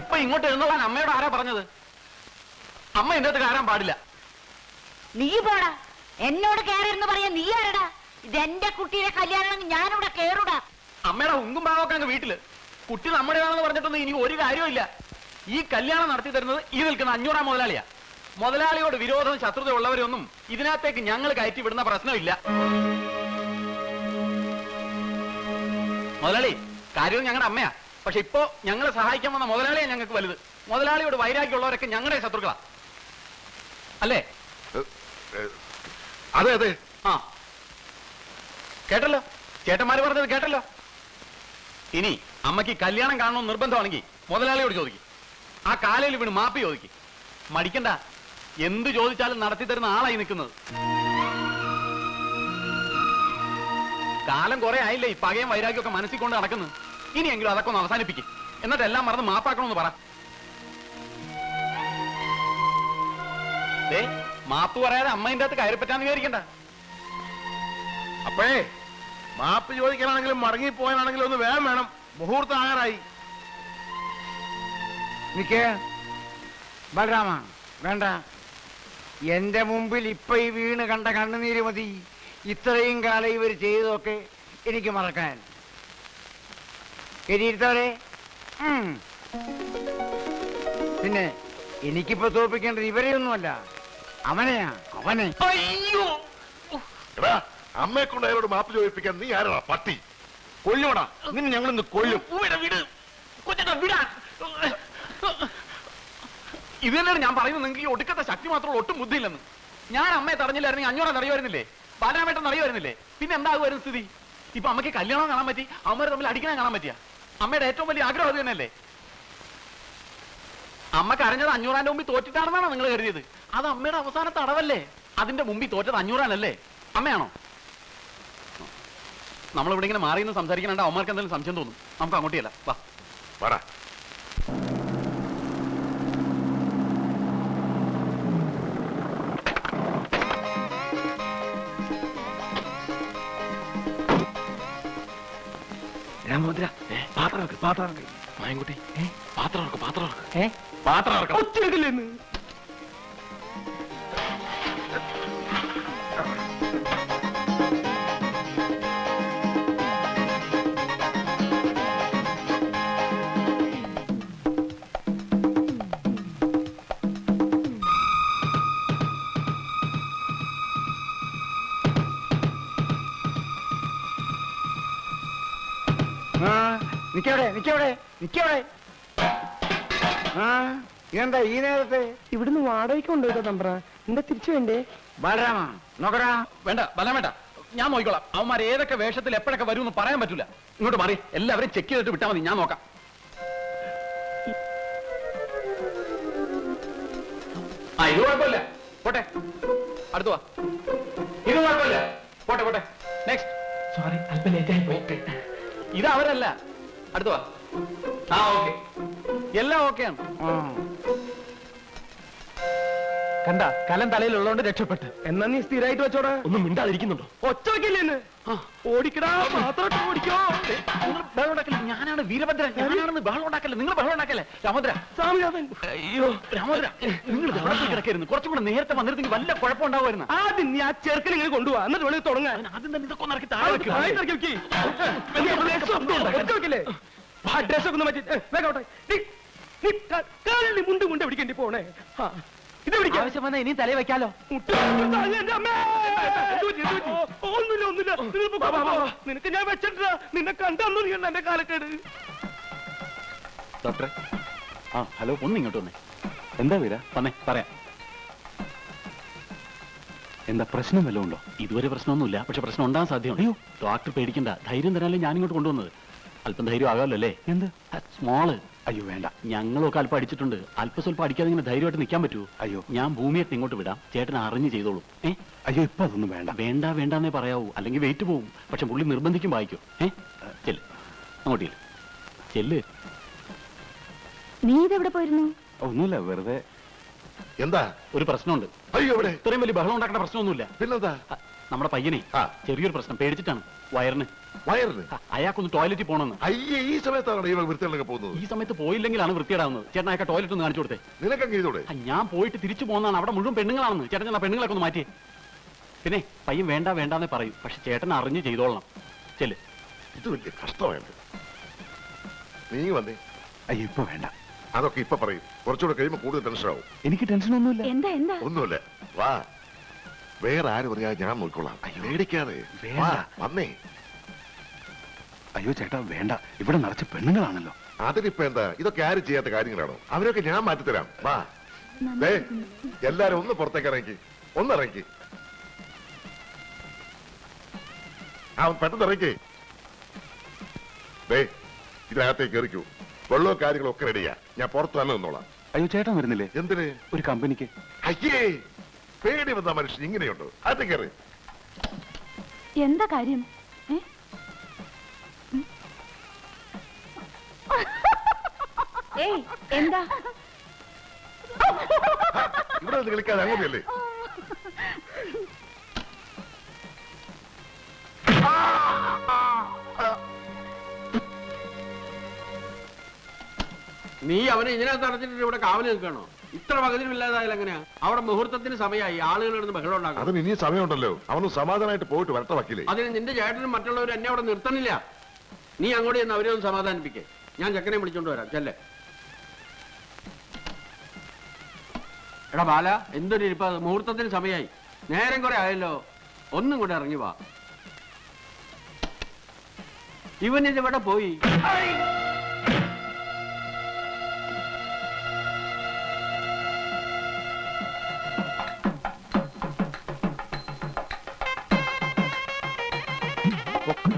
ഇപ്പൊ ഇങ്ങോട്ട് എഴുന്നോളാൻ അമ്മയോട് ആരാ പറഞ്ഞത്? അമ്മ എന്റെ അടുത്ത് കയറാൻ പാടില്ല. നീ പോടാ. എന്നോട് കയറരുന്ന് പറയാ നീ ആരടാ? ഇത് എന്റെ കുട്ടിയുടെ കല്യാണം ഞാനിവിടെ കേറുടാ. അമ്മയുടെ ഉങ്കും പാവൊക്കെ അങ്ങ് വീട്ടിൽ. കുട്ടി നമ്മുടേതാണെന്ന് പറഞ്ഞിട്ടൊന്നും ഇനി ഒരു കാര്യമില്ല ഈ കല്യാണം നടത്തി തരുന്നത് ഈ നിൽക്കുന്ന അഞ്ഞൂറാം മുതലാളിയാ. മുതലാളിയോട് വിരോധം ശത്രുത ഉള്ളവരൊന്നും ഇതിനകത്തേക്ക് ഞങ്ങൾ കയറ്റി വിടുന്ന പ്രശ്നമില്ല. മുതലാളി കാര്യം ഞങ്ങളുടെ അമ്മയാ. പക്ഷെ ഇപ്പോ ഞങ്ങളെ സഹായിക്കാൻ വന്ന മുതലാളിയെ ഞങ്ങൾക്ക് വലുത്. മുതലാളിയോട് വൈരാഗ്യമുള്ളവരൊക്കെ ഞങ്ങളുടെ ശത്രുക്കളാ. അല്ലേ? അതെ അതെ. ആ. കേട്ടല്ലോ? ചേട്ടന്മാര് പറഞ്ഞത് കേട്ടല്ലോ? ഇനി അമ്മയ്ക്ക് കല്യാണം കാണണമെന്ന് നിർബന്ധമാണെങ്കിൽ മുതലാളിയോട് ചോദിക്കും. ആ കാലയിൽ വീണ് മാപ്പി ചോദിക്കും. മടിക്കണ്ട. എന്ത് ചോദിച്ചാലും നടത്തി തരുന്ന ആളായി നിൽക്കുന്നത്. കാലം കുറെ ആയില്ലേ ഈ പകയും വൈരാഗ്യമൊക്കെ മനസ്സിൽ കൊണ്ട് നടക്കുന്നു. ഇനിയെങ്കിലും അതൊക്കെ ഒന്ന് അവസാനിപ്പിക്കും. എന്നിട്ട് എല്ലാം മറന്ന് മാപ്പാക്കണമെന്ന് പറ. ദേ, മാപ്പ് പറയാതെ അമ്മയിന്റെ അകത്ത് കയറി പറ്റാന്ന് വിചാരിക്കണ്ട. അപ്പോഴേ മാപ്പ് ചോദിക്കാനാണെങ്കിലും മടങ്ങി പോയാണെങ്കിലും ഒന്ന് വേഗം വേണം. മുഹൂർത്തം ആയറായി. നിക്ക്. ബലരാമ വേണ്ട. എന്റെ മുമ്പിൽ ഇപ്പൊ ഈ വീണ് കണ്ട കണ്ണുനീര് മതി. ഇത്രയും കാലം ഇവർ ചെയ്തതൊക്കെ എനിക്ക് മറക്കാൻ. എരിയിരുത്തവരെ പിന്നെ എനിക്കിപ്പോ തോപ്പിക്കേണ്ടത് ഇവരെ ഒന്നുമല്ല അവനെയാ അവനെ. അയ്യോ! എടാ അമ്മയെ കൊണ്ട് അയാളോട് മാപ്പ് ചോദിപ്പിക്കാൻ നീ ആരാ പട്ടി. കൊല്ലുവടാ. നിന്നെ ഞങ്ങളിന്ന് കൊല്ലും. വിട്. ഇത് തന്നെയാണ് ഞാൻ പറയുന്നത് നിങ്ങൾക്ക് ഈ ഒടുക്കത്തെ ശക്തി മാത്രമേ ഒട്ടും ബുദ്ധിയില്ലെന്ന്. ഞാൻ അമ്മയെ തടഞ്ഞില്ലായിരുന്നെങ്കിൽ അഞ്ഞൂറ് അറിയുമായിരുന്നില്ലേ ബാലാമേട്ടൻ അറിയുമായിരുന്നില്ലേ പിന്നെ എന്താകുമായിരുന്നു സ്ഥിതി? ഇപ്പൊ അമ്മയ്ക്ക് കല്യാണം കാണാൻ പറ്റി അമ്മരെ തമ്മിൽ അടിക്കണം കാണാൻ പറ്റിയ? അമ്മയുടെ ഏറ്റവും വലിയ ആഗ്രഹം അത് തന്നെയല്ലേ? അമ്മ കരഞ്ഞത് അഞ്ഞൂറാന്റെ മുമ്പിൽ തോറ്റിട്ടാണെന്നാണോ നിങ്ങൾ കരുതിയത്? അത് അമ്മയുടെ അവസാന തടവല്ലേ? അതിന്റെ മുമ്പിൽ തോറ്റത് അഞ്ഞൂറാനല്ലേ? അമ്മയാണോ? നമ്മളിവിടെ ഇങ്ങനെ മാറി നിന്ന് സംസാരിക്കാനുണ്ട് അമ്മമാർക്ക് എന്തെങ്കിലും സംശയം തോന്നും. നമുക്ക് അങ്ങോട്ടിയല്ല വാ. പാത്രം പാത്രം. മായൻകുട്ടി. പാത്രം പാത്രം പാത്രം ഇറക്കാം. നിക്കവിടെ നിക്കവിടെ നിക്കവിടെ. ആ ഇതെന്താ ഈ നേരത്തെ? ഇവിടുന്ന് വാടകയ്ക്ക് കൊണ്ടുപോയി തമ്പ്ര? എന്താ തിരിച്ചു വേണ്ടേ? ബലരാമാ നോക്കടാ. വേണ്ട ബലം വേണ്ട. ഞാൻ നോക്കിക്കോളാം. അവന്മാർ ഏതൊക്കെ വേഷത്തിൽ എപ്പോഴൊക്കെ വരും എന്ന് പറയാൻ പറ്റൂല. ഇങ്ങോട്ട് മാറി. എല്ലാവരും ചെക്ക് ചെയ്തിട്ട് വിട്ടാൽ മതി. ഞാൻ നോക്കാം. ആ ഇത് കുഴപ്പമില്ല. പോട്ടെ. അടുത്തു വാ. ഇത് കുഴപ്പമില്ല. പോട്ടെ പോട്ടെ. നെക്സ്റ്റ് സോറി അല്പം ലേറ്റ് ആയി പോയിട്ട് ഇത് അവരല്ല. അടുത്ത് വാ. ആ ഓക്കെ. എല്ലാം ഓക്കെയാണ് കണ്ട കലം തലയിലുള്ളതുകൊണ്ട് രക്ഷപ്പെട്ട്. എന്നാ നീ സ്ഥിരമായിട്ട് വെച്ചോടാ? ഒന്നും മിണ്ടാതിരിക്കുന്നുണ്ടോ? ഒച്ച വെക്കില്ലേന്ന്? ഓടിക്കടാ മാത്രം ഓടിക്കോ. നിങ്ങൾ ബഹളം ഉണ്ടാക്കല്ലേ? ഞാനാണ് വീരഭദ്രൻ. ഞാനാണെന്ന് ബഹളം ഉണ്ടാക്കല്ലേ? നിങ്ങൾ ബഹളം ഉണ്ടാക്കല്ലേ? രാമോദ്ര. സ്വാമിനാഥൻ. അയ്യോ രാമോദ്ര. നിങ്ങൾ ബഹളത്തിൽ കിടക്കരുന്നു. കുറച്ചും കൂടെ നേരത്തെ വന്നിരുന്നെങ്കിൽ വല്ല കുഴപ്പമുണ്ടാവുമായിരുന്നു. ആദ്യം നീ ആ ചെറുക്കനെ ഇങ്ങനെ കൊണ്ടുപോവാ എന്നിട്ട് വെളിയിൽ തുടങ്ങാൻ ആദ്യം തന്നെ ഇതൊക്കെ ഒന്നിറക്കി താഴെ ഡ്രസ്സൊക്കെ വെക്കില്ലേ? ഒന്ന് മാറ്റി. വേഗം. നീ നീ ക- കാലിൽ മുണ്ട് മുണ്ട് പിടിക്കേണ്ടി പോണേ. ഇത് പിടിക്കാം. ആവശ്യം വന്നാൽ ഇനി തലയിൽ വെക്കാലോ. ഒന്നുമില്ല ഒന്നുമില്ല. നിനക്ക് ഞാൻ നിന്നെ കണ്ടന്നു നീ എന്റെ കാലക്കേട്. ഡോക്ടറെ. ആ ഹലോ ഒന്ന് ഇങ്ങോട്ട് വന്നേ. എന്താ വീര? വന്നേ പറയാം. എന്താ പ്രശ്നം വല്ലതും ഉണ്ടോ? ഇതുവരെ പ്രശ്നമൊന്നുമില്ല. പക്ഷെ പ്രശ്നം ഉണ്ടാകാൻ സാധ്യമാണ് അയ്യോ. ഡോക്ടർ പേടിക്കണ്ട. ധൈര്യം തരാനല്ലേ ഞാൻ ഇങ്ങോട്ട് കൊണ്ടുവന്നത്. അല്പം ധൈര്യം ആകാമല്ലോ അല്ലേ? എന്ത്? സ്മോൾ അയ്യോ വേണ്ട. ഞങ്ങളൊക്കെ അല്പം അടിച്ചിട്ടുണ്ട് അല്പം സ്വല്പം അടിക്കാതെ ഇങ്ങനെ ധൈര്യമായിട്ട് നിൽക്കാൻ പറ്റൂ അയ്യോ. ഞാൻ ഭൂമിയൊക്കെ ഇങ്ങോട്ട് വിടാം. ചേട്ടൻ അറിഞ്ഞ് ചെയ്തോളൂ. ഏ? അയ്യോ ഇപ്പൊ അതൊന്നും വേണ്ട. വേണ്ട വേണ്ടെന്നേ പറയാവൂ. അല്ലെങ്കിൽ വെയിറ്റ് പോവും. പക്ഷെ പുള്ളി നിർബന്ധിക്കും വായിക്കും. ഏ? ചെല്ല്. അങ്ങോട്ട് ചെല്ല്. ചെല്ല്. നീ ഇതെവിടെ പോയിരുന്നു? ഒന്നുമില്ല വെറുതെ. എന്താ? ഒരു പ്രശ്നമുണ്ട്. അയ്യോ ഇവിടെ ഇത്രയും വലിയ ബഹളം ഉണ്ടാക്കേണ്ട പ്രശ്നമൊന്നുമില്ല. പിന്നെന്താ? നമ്മുടെ പയ്യനെ ചെറിയൊരു പ്രശ്നം. പേടിച്ചിട്ടാണ്. വയറിന്. വയറിന് അയാൾക്കൊന്ന് ടോയ്ലറ്റിൽ പോകണമെന്ന്. അയ്യേ ഈ സമയത്താണ് ഇവൾ വൃത്തികളൊക്കെ പോകുന്നത്? ഈ സമയത്ത് പോയില്ലെങ്കിലാണ് വൃത്തിയിടാവുന്നത് ചേട്ടൻ അയാൾക്ക് ടോയ്ലറ്റ് ഒന്ന് കാണിച്ചു കൊടുത്തേ. നിനക്കങ്ങ് ചെയ്തോടെ? ആ, ഞാൻ പോയിട്ട് തിരിച്ചു പോകുന്നതാണ്. അവിടെ മുഴുവൻ പെണ്ണുങ്ങളാണെന്ന്. ചേട്ടൻ ചെന്നാ പെണ്ണുങ്ങളൊക്കെ ഒന്ന് മാറ്റി. പിന്നെ പയ്യൻ വേണ്ട വേണ്ടാന്നേ പറയും. പക്ഷെ ചേട്ടൻ അറിഞ്ഞ് ചെയ്തോളണം. ചെൽ ഇത് വലിയ കഷ്ടമായിട്ട് നീ വന്നേ. അയ്യോ ഇപ്പൊ വേണ്ട. അതൊക്കെ ഇപ്പൊ പറയും. കുറച്ചുകൂടെ കഴിയുമ്പോൾ കൂടുതൽ ടെൻഷൻ ആവും. എനിക്ക് ടെൻഷൻ ഒന്നുമില്ല എന്താ എന്താ? ഒന്നുമില്ല. വാ. വേറെ ആരും പറയാ ഞാൻ നോക്കിക്കൊള്ളാം പേടിക്കാതെ. വാ വന്നേ. അയ്യോ ചേട്ടാ വേണ്ട. ഇവിടെ നിറച്ച് പെണ്ണുങ്ങളാണല്ലോ. അതിനിപ്പോ എന്താ? ഇതൊക്കെ ആരും ചെയ്യാത്ത കാര്യങ്ങളാണോ? അവരൊക്കെ ഞാൻ മാറ്റിത്തരാം. വാ. ദേ എല്ലാരും ഒന്ന് പുറത്തേക്ക് ഇറങ്ങി ഒന്ന് ഇറങ്ങി ആ പെട്ടെന്ന് ഇറങ്ങി. ദേ ഇതിനകത്തേക്ക് എറിക്കൂ വെള്ളവും കാര്യങ്ങളും ഒക്കെ റെഡിയാ ഞാൻ പുറത്തു തന്നെ നിന്നോളാം. അയ്യോ ചേട്ടൻ വരുന്നില്ലേ? എന്തിന്? ഒരു കമ്പനിക്ക്. അയ്യേ പേടി വന്ന മനുഷ്യൻ ഇങ്ങനെയുണ്ടോ. അത് കയറി. എന്താ കാര്യം? ഏ? എന്താ? ഇവിടെ നിന്ന് കളിക്കാതെ അങ്ങനെയല്ലേ നീ അവനെ ഇതിനകത്ത് അടച്ചിട്ട് ഇവിടെ കാവൽ നിൽക്കണോ ഇത്ര പകുതിയില്ലാതായാലും എങ്ങനെയാ? അവിടെ മുഹൂർത്തത്തിന് സമയമായി ആളുകൾ ഇടുന്ന് ബഹളം ഉണ്ടാക്കും. അതിന് ഇനിയും സമയമുണ്ടല്ലോ. അവന് സമാധാനമായിട്ട് പോയിട്ട് വരട്ടെ വക്കീലേ. അതിന് നിന്റെ ചേട്ടനും മറ്റുള്ളവരും എന്നെ അവിടെ നിർത്തണില്ല. നീ അങ്ങോട്ട് ചെന്ന് അവരെ ഒന്ന് സമാധാനിപ്പിക്കേ. ഞാൻ ചെക്കനെ വിളിച്ചോണ്ട് വരാം. ചെല്ലേ. എടാ ബാല എന്തൊരു ഇരിപ്പ. മുഹൂർത്തത്തിന് സമയമായി നേരം കുറെ ആയല്ലോ. ഒന്നും കൂടെ ഇറങ്ങി വാ. ഇവനിത് ഇവിടെ പോയി?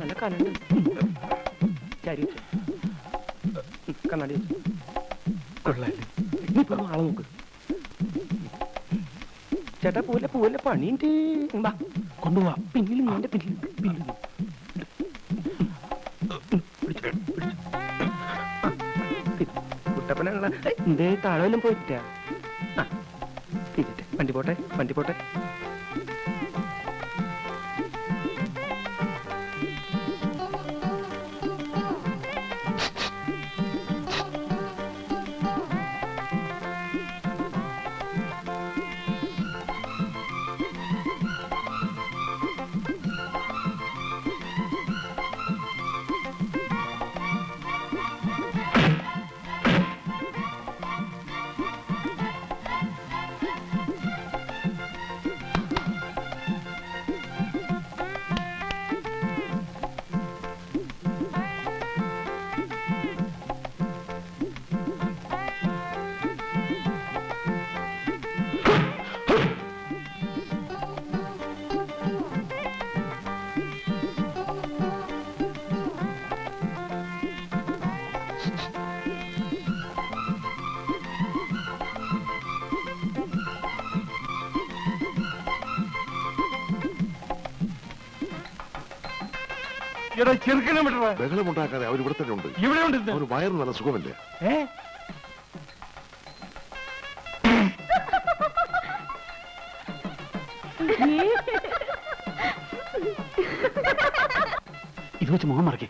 നല്ല കനുണ്ട് ചേട്ടാ പോലെ പോലെ പണിയുണ്ട്. കൊണ്ടുപോവാ പിന്നിൽ നീ എന്റെ പിന്നിൽ പിന്നിൽ. കുട്ടപ്പനുള്ള എന്തേ താഴെ വല്ലതും പോയിട്ടാ വണ്ടി പോട്ടെ വണ്ടി പോട്ടെ. എടാ ചെറുക്കനെ വിട്ടടാ ബഹളമുണ്ടാക്കാതെ അവർ ഇവിടെ തന്നെ ഉണ്ട്. ഇവിടെ ഉണ്ട് അവന് വയറ് നല്ല സുഖമല്ലേ? ഏ? ഇത് വെച്ച് മുഖം മറക്കേ.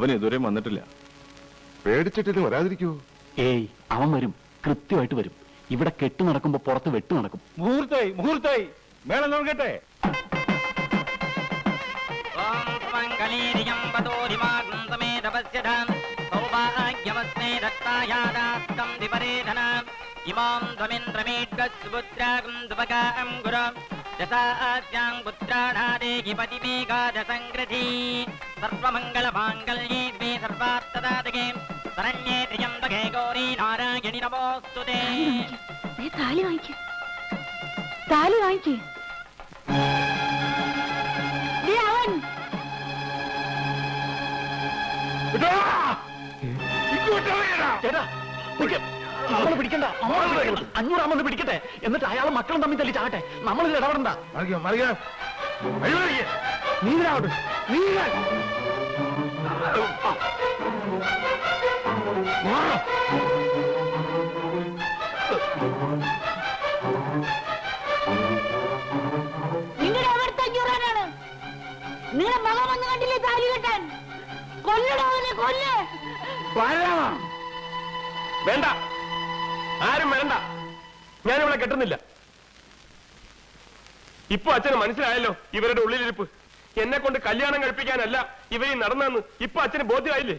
അവൻ ഇതുവരെ വന്നിട്ടില്ല. പേടിച്ചിട്ടിന് വരാതിരിക്കൂ. ഏയ് അവൻ വരും. കൃത്യമായിട്ട് വരും. ഇവിടെ കെട്ട് നടക്കുമ്പോ പുറത്ത് വെട്ടു നടക്കും. മുഹൂർത്തായി മുഹൂർത്തായി. മേളം നോക്കട്ടെ ഇമാം ധ്വമിന്ദ്രമേഡ്ഗസ്സുപുത്രാകും ദുപകാം ഗുരം. दशास्याम् पुत्राणादेहि पतिमेकादसङ्कृधी सर्वमङ्गलमाङ्गल्ये द्वे सर्वार्थदातके शरण्ये त्र्यम्बके गौरी नारायणि नमोऽस्तु ते താലി വാങ്ങിക്കേ താലി വാങ്ങിക്കേ അവൻ ഇങ്ങോട്ട് ചേട്ടാ നമ്മളെ പിടിക്കണ്ട. അഞ്ഞൂറാമെന്ന് പിടിക്കട്ടെ. എന്നിട്ട് അയാളെ മക്കളും തമ്മിൽ തല്ലി ചാകട്ടെ നമ്മളിൽ ഇടപെടണ്ട മറിക്കാം മറിക്കാം നീങ്ങാവട്ടെ നീങ്ങാൻ നിങ്ങളുടെ മകൻ വന്ന് കണ്ടില്ലേ താലി കെട്ടാൻ? കൊല്ലടോ അവനെ കൊല്ല്. വേണ്ട. ആരും വേണ്ട ഞാനിവിടെ കെട്ടുന്നില്ല. ഇപ്പൊ അച്ഛന് മനസ്സിലായല്ലോ ഇവരുടെ ഉള്ളിലിരിപ്പ്. എന്നെ കൊണ്ട് കല്യാണം കഴിപ്പിക്കാനല്ല ഇവരീ നടന്നെന്ന് ഇപ്പൊ അച്ഛന് ബോധ്യമായില്ലേ?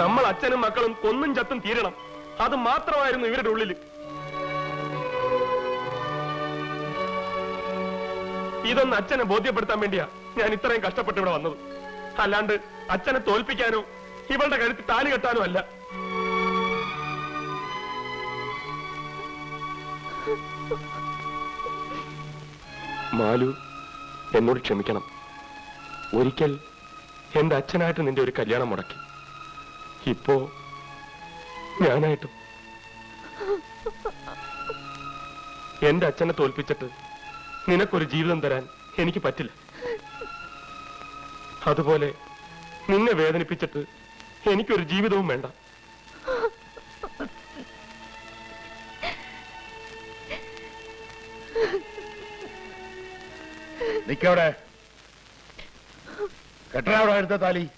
നമ്മൾ അച്ഛനും മക്കളും കൊന്നും ചത്തും തീരണം. അത് മാത്രമായിരുന്നു ഇവരുടെ ഉള്ളിൽ ഇതൊന്ന് അച്ഛനെ ബോധ്യപ്പെടുത്താൻ വേണ്ടിയാ ഞാൻ ഇത്രയും കഷ്ടപ്പെട്ട് ഇവിടെ വന്നത്. അല്ലാണ്ട് അച്ഛനെ തോൽപ്പിക്കാനോ ഇവളുടെ കഴുത്ത് താലി കെട്ടാനോ അല്ല. മാലു എന്നോട് ക്ഷമിക്കണം. ഒരിക്കൽ എന്റെ അച്ഛനായിട്ട് നിന്റെ ഒരു കല്യാണം മുടക്കി. ഇപ്പോ ഞാനായിട്ടും എന്റെ അച്ഛനെ തോൽപ്പിച്ചിട്ട് നിനക്കൊരു ജീവിതം തരാൻ എനിക്ക് പറ്റില്ല. അതുപോലെ നിന്നെ വേദനിപ്പിച്ചിട്ട് എനിക്കൊരു ജീവിതവും വേണ്ട. നിക്കവിടെ. കെട്ടണ അവിടെ അടുത്ത താലി?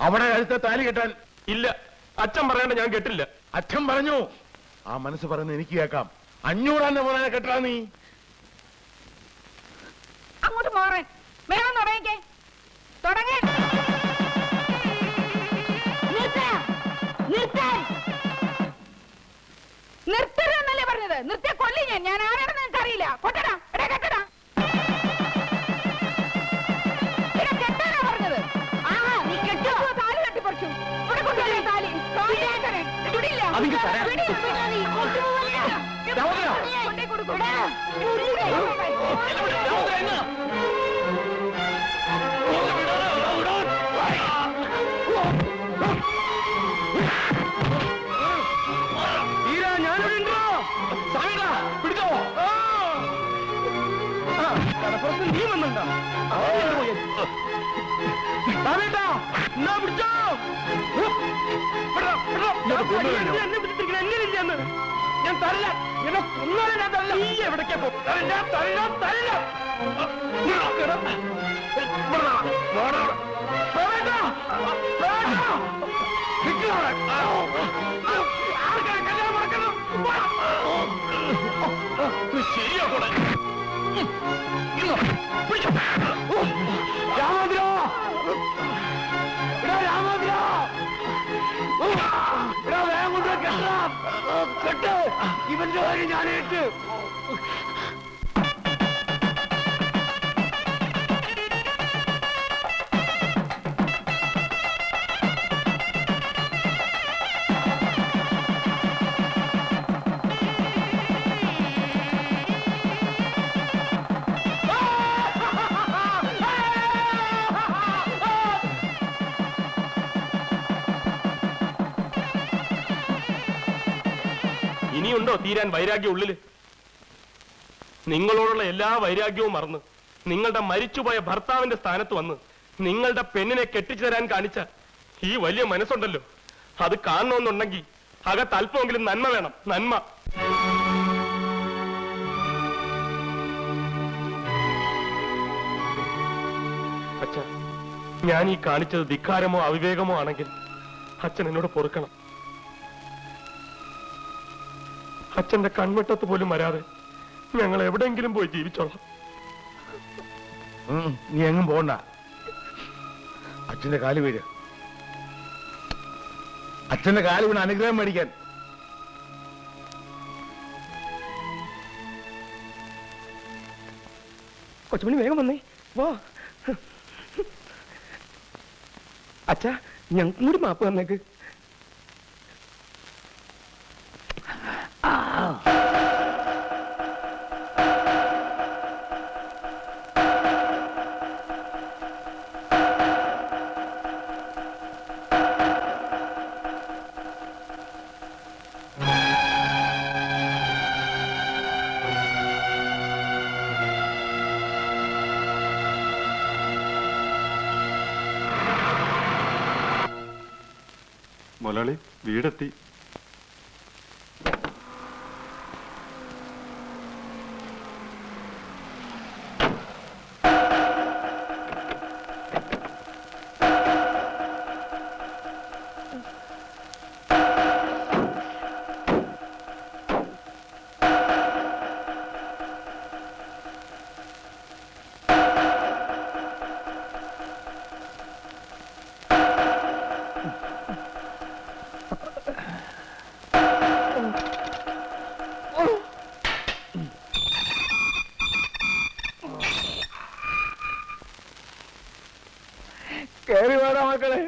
അവിടെ അടുത്ത താലി കെട്ടാൻ. ഇല്ല അച്ഛൻ പറയേണ്ട ഞാൻ കെട്ടില്ല. അച്ഛൻ പറഞ്ഞു. ആ മനസ്സ് പറയുന്നത് എനിക്ക് കേൾക്കാം. അഞ്ഞൂറാന്റെ മോനെ കെട്ടാ നീ. അങ്ങോട്ട് മാറേ വേണം തുടങ്ങിക്കേ തുടങ്ങേ. നിർത്തരുന്നല്ലേ പറഞ്ഞത്? നിർത്തിയ കൊല്ലി ഞാൻ. ഞാൻ ആരാണെന്ന് നിനക്ക് അറിയില്ല. കൊട്ടടാ. എടാ കെട്ടടാ പറഞ്ഞത്. ആ നീ കെട്ടോ താലി കെട്ടിപ്പറിച്ചു. ഇവിടെ കൊണ്ടുവരാ താലി. താലി വിടില്ല. വിടില്ല, വിടില്ല നീ. കൊണ്ടുപോവില്ല. ദാമോദരാ. കൊണ്ടേ കൊടുക്കും. എടാ, തീരാ ഞാനിവിടെ ഉണ്ടോ സമയടാ പിടിച്ചോ ആ, കടപ്പുറത്ത് നീ വന്നുണ്ടോ സമയട്ടാ എന്നാ പിടിച്ചോ വിടടാ, വിടടാ. ഞാൻ തരില്ല. എന്നെ കൊന്നാലും ഞാൻ തരില്ല. നീ എവിടേക്കാ പോകും ഞാൻ തരില്ല തരില്ല. രാമോദ്ര രാമോദ്ര ഇവന്റെ കാര്യം ഞാനേറ്റ്. ഇനിയുണ്ടോ തീരാൻ വൈരാഗ്യം ഉള്ളിൽ? നിങ്ങളോടുള്ള എല്ലാ വൈരാഗ്യവും മറന്ന് നിങ്ങളുടെ മരിച്ചുപോയ ഭർത്താവിന്റെ സ്ഥാനത്ത് വന്ന് നിങ്ങളുടെ പെണ്ണിനെ കെട്ടിച്ചു തരാൻ കാണിച്ച ഈ വലിയ മനസ്സുണ്ടല്ലോ. അത് കാണണമെന്നുണ്ടെങ്കിൽ അകത്ത് അല്പമെങ്കിലും നന്മ വേണം. നന്മ. അച്ഛ ഞാൻ ഈ കാണിച്ചത് ധിക്കാരമോ അവിവേകമോ ആണെങ്കിൽ അച്ഛൻ എന്നോട് പൊറുക്കണം. അച്ഛന്റെ കൺവെട്ടത്ത് പോലും വരാതെ ഞങ്ങൾ എവിടെയെങ്കിലും പോയി ജീവിച്ചോളാം. നീ എങ്ങും പോണ്ട. അച്ഛന്റെ കാൽ വീഴ. അച്ഛന്റെ കാൽ വീണ് അനുഗ്രഹം മേടിക്കാൻ. കൊച്ചുമണി വേഗം വന്നേ. വാ. അച്ഛാ ഞങ്ങൾക്കും കൂടി മാപ്പ് തന്നേക്ക്. മുതലാളി വീടെത്തി. കയറി വേണം മക്കളെ.